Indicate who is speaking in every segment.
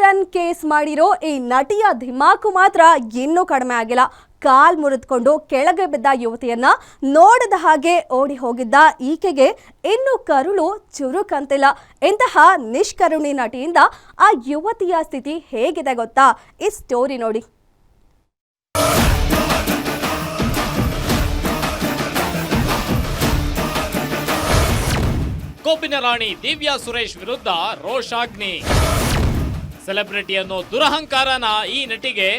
Speaker 1: Run case ಮಾಡಿರೋ ಈ ನಟಿಯ ಧಿಮಾಕು ಮಾತ್ರ ಇನ್ನೂ ಕಡಿಮೆ ಆಗಿಲ್ಲ. ಕಾಲ್ ಮುರಿದುಕೊಂಡು ಕೆಳಗೆ ಬಿದ್ದ ಯುವತಿಯನ್ನ ನೋಡದ ಹಾಗೆ ಓಡಿ ಹೋಗಿದ್ದ ಈಕೆಗೆ ಇನ್ನು ಕರುಳು ಚುರುಕಂತಿಲ್ಲ. ಇಂತಹ ನಿಷ್ಕರುಣಿ ನಟಿಯಿಂದ ಆ ಯುವತಿಯ ಸ್ಥಿತಿ ಹೇಗಿದೆ ಗೊತ್ತಾ? ಈ ಸ್ಟೋರಿ ನೋಡಿ.
Speaker 2: ಕೋಪಿನ ರಾಣಿ ದಿವ್ಯಾ ಸುರೇಶ್ ವಿರುದ್ಧ ರೋಷಾಗ್ನಿ. ಸೆಲೆಬ್ರಿಟಿ ಅನ್ನೋ ದುರಹಂಕಾರನ ಈ ನಟಿಗೆ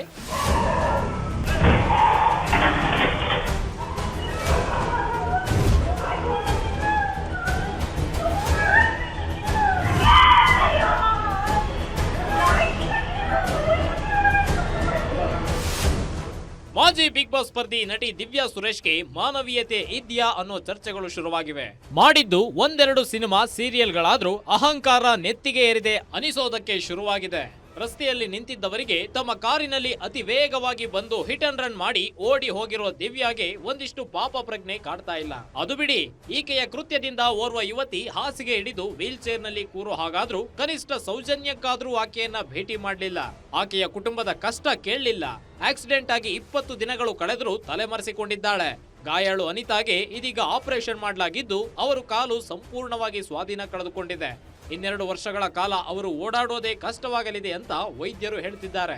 Speaker 2: ಮಾಜಿ ಬಿಗ್ ಬಾಸ್ ಸ್ಪರ್ಧಿ ನಟಿ ದಿವ್ಯಾ ಸುರೇಶ್ಗೆ ಮಾನವೀಯತೆ ಇದೆಯಾ ಅನ್ನೋ ಚರ್ಚೆಗಳು ಶುರುವಾಗಿವೆ. ಮಾಡಿದ್ದು ಒಂದೆರಡು ಸಿನಿಮಾ, ಸೀರಿಯಲ್ಗಳಾದ್ರೂ ಅಹಂಕಾರ ನೆತ್ತಿಗೆ ಏರಿದೆ ಅನಿಸೋದಕ್ಕೆ ಶುರುವಾಗಿದೆ. ರಸ್ತೆಯಲ್ಲಿ ನಿಂತಿದ್ದವರಿಗೆ ತಮ್ಮ ಕಾರಿನಲ್ಲಿ ಅತಿ ವೇಗವಾಗಿ ಬಂದು ಹಿಟ್ ಅಂಡ್ ರನ್ ಮಾಡಿ ಓಡಿ ಹೋಗಿರುವ ದಿವ್ಯಾಗೆ ಒಂದಿಷ್ಟು ಪಾಪ ಪ್ರಜ್ಞೆ ಕಾಡ್ತಾ ಇಲ್ಲ. ಅದು ಬಿಡಿ, ಈಕೆಯ ಕೃತ್ಯದಿಂದ ಓರ್ವ ಯುವತಿ ಹಾಸಿಗೆ ಹಿಡಿದು ವೀಲ್ ಚೇರ್ನಲ್ಲಿ ಕೂರು ಹಾಗಾದ್ರೂ ಕನಿಷ್ಠ ಸೌಜನ್ಯಕ್ಕಾದ್ರೂ ಆಕೆಯನ್ನ ಭೇಟಿ ಮಾಡಲಿಲ್ಲ. ಆಕೆಯ ಕುಟುಂಬದ ಕಷ್ಟ ಕೇಳಲಿಲ್ಲ. ಆಕ್ಸಿಡೆಂಟ್ ಆಗಿ ಇಪ್ಪತ್ತು ದಿನಗಳು ಕಳೆದರೂ ತಲೆಮರೆಸಿಕೊಂಡಿದ್ದಾಳೆ. ಗಾಯಾಳು ಅನಿತಾಗೆ ಇದೀಗ ಆಪರೇಷನ್ ಮಾಡಲಾಗಿದ್ದು, ಅವರು ಕಾಲು ಸಂಪೂರ್ಣವಾಗಿ ಸ್ವಾಧೀನ ಕಳೆದುಕೊಂಡಿದೆ. ಇನ್ನೆರಡು ವರ್ಷಗಳ ಕಾಲ ಅವರು ಓಡಾಡೋದೇ ಕಷ್ಟವಾಗಲಿದೆ ಅಂತ ವೈದ್ಯರು ಹೇಳ್ತಿದ್ದಾರೆ.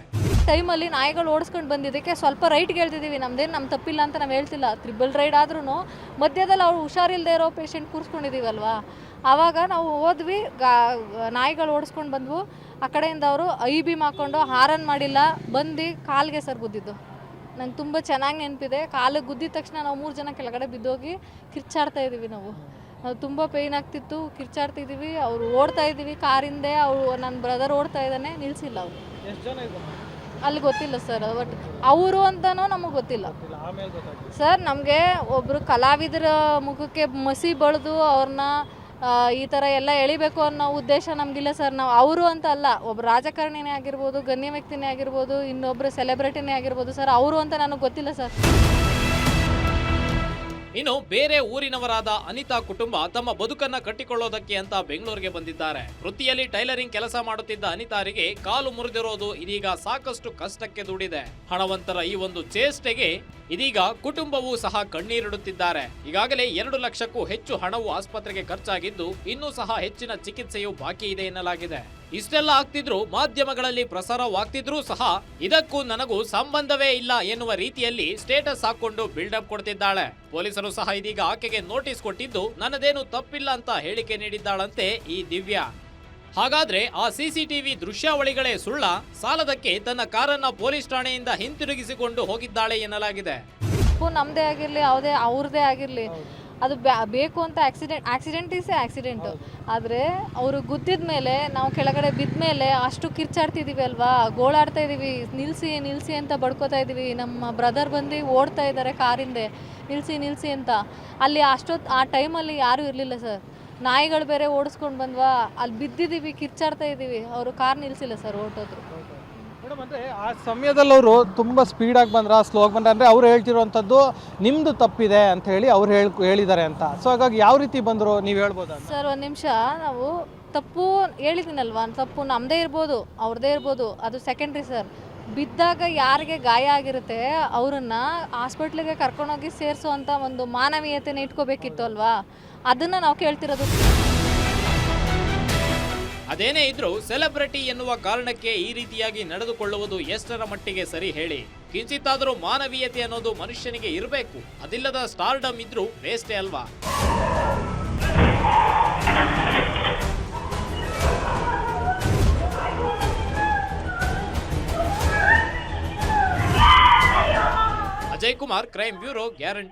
Speaker 3: ಟೈಮಲ್ಲಿ ನಾಯಿಗಳು ಓಡಿಸ್ಕೊಂಡು ಬಂದಿದ್ದಕ್ಕೆ ಸ್ವಲ್ಪ ರೈಟ್ಗೆ ಹೇಳ್ತಿದ್ದೀವಿ, ನಮ್ದೇನು ನಮ್ಮ ತಪ್ಪಿಲ್ಲ ಅಂತ ನಾವು ಹೇಳ್ತಿಲ್ಲ. ತ್ರಿಬಲ್ ರೈಡ್ ಆದ್ರೂ ಮಧ್ಯದಲ್ಲಿ ಅವ್ರು ಹುಷಾರಿಲ್ಲದೆ ಇರೋ ಪೇಷಂಟ್ ಕೂರಿಸ್ಕೊಂಡಿದ್ದೀವಲ್ವಾ ಆವಾಗ ನಾವು ಹೋದ್ವಿ, ಗಾ, ನಾಯಿಗಳು ಓಡಿಸ್ಕೊಂಡು ಬಂದ್ವು. ಆ ಕಡೆಯಿಂದ ಅವರು ಐ ಬಿ ಹಾಕ್ಕೊಂಡು ಹಾರನ್ ಮಾಡಿಲ್ಲ, ಬಂದು ಕಾಲಿಗೆ ಸರ್ ಗುದ್ದಿದ್ದು. ನಂಗೆ ತುಂಬ ಚೆನ್ನಾಗಿ ನೆನಪಿದೆ. ಕಾಲಿಗೆ ಗುದ್ದಿದ ತಕ್ಷಣ ನಾವು ಮೂರು ಜನ ಕೆಳಗಡೆ ಬಿದ್ದೋಗಿ ಕಿರ್ಚಾಡ್ತಾ ಇದ್ದೀವಿ ನಾವು. ನಾವು ತುಂಬ ಪೇಯ್ನ್ ಆಗ್ತಿತ್ತು. ಕಿರ್ಚಾಡ್ತಿದ್ದೀವಿ ಅವರು ಓಡ್ತಾ ಇದ್ದೀವಿ ಕಾರಿಂದೆ ಅವರು ನನ್ನ ಬ್ರದರ್ ಓಡ್ತಾ ಇದ್ದಾನೆ ನಿಲ್ಲಿಸಿಲ್ಲ ಅವರು.
Speaker 4: ಎಷ್ಟು ಜನ ಇದ್ದಾರೆ
Speaker 3: ಅಲ್ಲಿ ಗೊತ್ತಿಲ್ಲ ಸರ್ ಬಟ್ ಅವರು ಅಂತನೂ ನಮಗೆ ಗೊತ್ತಿಲ್ಲ.
Speaker 4: ಆಮೇಲೆ ಗೊತ್ತಾಗ್ತದೆ
Speaker 3: ಸರ್ ನಮಗೆ ಒಬ್ಬರು ಕಲಾವಿದರ ಮುಖಕ್ಕೆ ಮಸಿ ಬಳಿದು ಅವ್ರನ್ನ ಈ ಥರ ಎಲ್ಲ ಎಳಿಬೇಕು ಅನ್ನೋ ಉದ್ದೇಶ ನಮಗಿಲ್ಲ ಸರ್ ನಾವು ಅವರು ಅಂತ ಅಲ್ಲ ಒಬ್ಬ ರಾಜಕಾರಣಿನೇ ಆಗಿರ್ಬೋದು ಗಣ್ಯ ವ್ಯಕ್ತಿನೇ ಆಗಿರ್ಬೋದು ಇನ್ನೊಬ್ಬರು ಸೆಲೆಬ್ರಿಟಿನೇ ಆಗಿರ್ಬೋದು ಸರ್ ಅವರು ಅಂತ ನನಗೆ ಗೊತ್ತಿಲ್ಲ ಸರ್
Speaker 2: ಇನ್ನು ಬೇರೆ ಊರಿನವರಾದ ಅನಿತಾ ಕುಟುಂಬ ತಮ್ಮ ಬದುಕನ್ನ ಕಟ್ಟಿಕೊಳ್ಳೋದಕ್ಕೆ ಅಂತ ಬೆಂಗಳೂರಿಗೆ ಬಂದಿದ್ದಾರೆ. ವೃತ್ತಿಯಲ್ಲಿ ಟೈಲರಿಂಗ್ ಕೆಲಸ ಮಾಡುತ್ತಿದ್ದ ಅನಿತಾರಿಗೆ ಕಾಲು ಮುರಿದಿರೋದು ಇದೀಗ ಸಾಕಷ್ಟು ಕಷ್ಟಕ್ಕೆ ದೂಡಿದೆ. ಹಣವಂತರ ಈ ಒಂದು ಚೇಷ್ಟೆಗೆ ಇದೀಗ ಕುಟುಂಬವೂ ಸಹ ಕಣ್ಣೀರಿಡುತ್ತಿದ್ದಾರೆ. ಈಗಾಗಲೇ ಎರಡು ಲಕ್ಷಕ್ಕೂ ಹೆಚ್ಚು ಹಣವು ಆಸ್ಪತ್ರೆಗೆ ಖರ್ಚಾಗಿದ್ದು ಇನ್ನೂ ಸಹ ಹೆಚ್ಚಿನ ಚಿಕಿತ್ಸೆಯು ಬಾಕಿ ಇದೆ ಎನ್ನಲಾಗಿದೆ. ಇಷ್ಟೆಲ್ಲ ಆಗ್ತಿದ್ರು ಮಾಧ್ಯಮಗಳಲ್ಲಿ ಪ್ರಸಾರವಾಗ್ತಿದ್ರೂ ಸಹ ಇದಕ್ಕೂ ನನಗೂ ಸಂಬಂಧವೇ ಇಲ್ಲ ಎನ್ನುವ ರೀತಿಯಲ್ಲಿ ಸ್ಟೇಟಸ್ ಹಾಕೊಂಡು ಬಿಲ್ಡಪ್ ಕೊಡ್ತಿದ್ದಾಳೆ. ಪೊಲೀಸರು ಸಹ ಇದೀಗ ಆಕೆಗೆ ನೋಟಿಸ್ ಕೊಟ್ಟಿದ್ದು ನನ್ನದೇನು ತಪ್ಪಿಲ್ಲ ಅಂತ ಹೇಳಿಕೆ ನೀಡಿದ್ದಾಳಂತೆ ಈ ದಿವ್ಯಾ. ಹಾಗಾದ್ರೆ ಆ ಸಿಸಿಟಿವಿ ದೃಶ್ಯಾವಳಿಗಳೇ ಸುಳ್ಳ? ಸಾಲದಕ್ಕೆ ತನ್ನ ಕಾರನ್ನ ಪೊಲೀಸ್ ಠಾಣೆಯಿಂದ ಹಿಂತಿರುಗಿಸಿಕೊಂಡು ಹೋಗಿದ್ದಾಳೆ ಎನ್ನಲಾಗಿದೆ.
Speaker 3: ತಪ್ಪು ನಮ್ಮದೇ ಆಗಿರಲಿ ಯಾವುದೇ ಅವ್ರದ್ದೇ ಆಗಿರಲಿ. ಅದು ಬ್ಯಾ- ಬೇಕು ಅಂತ ಆಕ್ಸಿಡೆಂಟ್ ಆಕ್ಸಿಡೆಂಟ್ ಇಸ್ ಆಕ್ಸಿಡೆಂಟ್ ಆದರೆ ಅವರು ಗುದ್ದಿದ ಮೇಲೆ ನಾವು ಕೆಳಗಡೆ ಬಿದ್ದ ಮೇಲೆ ಅಷ್ಟು ಕಿರ್ಚಾಡ್ತಿದ್ದೀವಿ ಅಲ್ವಾ? ಗೋಳಾಡ್ತಾ ಇದ್ದೀವಿ ನಿಲ್ಲಿಸಿ ನಿಲ್ಲಿಸಿ ಅಂತ ಬಡ್ಕೋತಾ ಇದ್ದೀವಿ ನಮ್ಮ ಬ್ರದರ್ ಬಂದು ಓಡ್ತಾ ಇದ್ದಾರೆ ಕಾರಿಂದೆ. ನಿಲ್ಲಿಸಿ ನಿಲ್ಲಿಸಿ ಅಂತ. ಅಲ್ಲಿ ಅಷ್ಟೊತ್ತು ಆ ಟೈಮಲ್ಲಿ ಯಾರೂ ಇರಲಿಲ್ಲ ಸರ್. ನಾಯಿಗಳು ಬೇರೆ ಓಡಿಸ್ಕೊಂಡು ಬಂದ್ವಾ? ಅಲ್ಲಿ ಬಿದ್ದಿದ್ದೀವಿ ಕಿರ್ಚಾಡ್ತಾ ಇದ್ದೀವಿ ಅವರು ಕಾರ್ ನಿಲ್ಲಿಸಿಲ್ಲ ಸರ್ ಓಟೋದ್ರು
Speaker 4: ಆ ಸಮಯದಲ್ಲಿ ಅವರು ತುಂಬ ಸ್ಪೀಡಾಗಿ ಬಂದ್ರ ಸ್ಲೋ ಆಗಿ ಬಂದ್ರೆ, ಅಂದರೆ ಅವ್ರು ಹೇಳ್ತಿರುವಂಥದ್ದು ನಿಮ್ಮದು ತಪ್ಪಿದೆ ಅಂತ ಹೇಳಿ ಅವ್ರು ಹೇಳಿ, ಹೇಳಿದ್ದಾರೆ ಅಂತ. ಸೊ ಹಾಗಾಗಿ ಯಾವ ರೀತಿ ಬಂದರು ನೀವು ಹೇಳ್ಬೋದು
Speaker 3: ಸರ್, ಒಂದು ನಿಮಿಷ. ನಾವು ತಪ್ಪು ಹೇಳಿದ್ದೀನಲ್ವಾ? ತಪ್ಪು ನಮ್ಮದೇ ಇರ್ಬೋದು ಅವ್ರದ್ದೇ ಇರ್ಬೋದು, ಅದು ಸೆಕೆಂಡ್ರಿ ಸರ್. ಬಿದ್ದಾಗ ಯಾರಿಗೆ ಗಾಯ ಆಗಿರುತ್ತೆ, ಅವರನ್ನ ಹಾಸ್ಪಿಟ್ಲಿಗೆ ಕರ್ಕೊಂಡೋಗಿ ಸೇರಿಸುವಂಥ ಒಂದು ಮಾನವೀಯತೆನ ಇಟ್ಕೋಬೇಕಿತ್ತು ಅಲ್ವಾ? ಅದನ್ನು ನಾವು ಕೇಳ್ತಿರೋದು.
Speaker 2: ಅದೇನೇ ಇದ್ರೂ ಸೆಲೆಬ್ರಿಟಿ ಎನ್ನುವ ಕಾರಣಕ್ಕೆ ಈ ರೀತಿಯಾಗಿ ನಡೆದುಕೊಳ್ಳುವುದು ಎಷ್ಟರ ಮಟ್ಟಿಗೆ ಸರಿ ಹೇಳಿ? ಕಿಂಚಿತ್ತಾದರೂ ಮಾನವೀಯತೆ ಅನ್ನೋದು ಮನುಷ್ಯನಿಗೆ ಇರಬೇಕು. ಅದಿಲ್ಲದ ಸ್ಟಾರ್ಡಮ್ ಇದ್ರೂ ವೇಸ್ಟೇ ಅಲ್ವಾ? Ajay Kumar, crime bureau guarantee.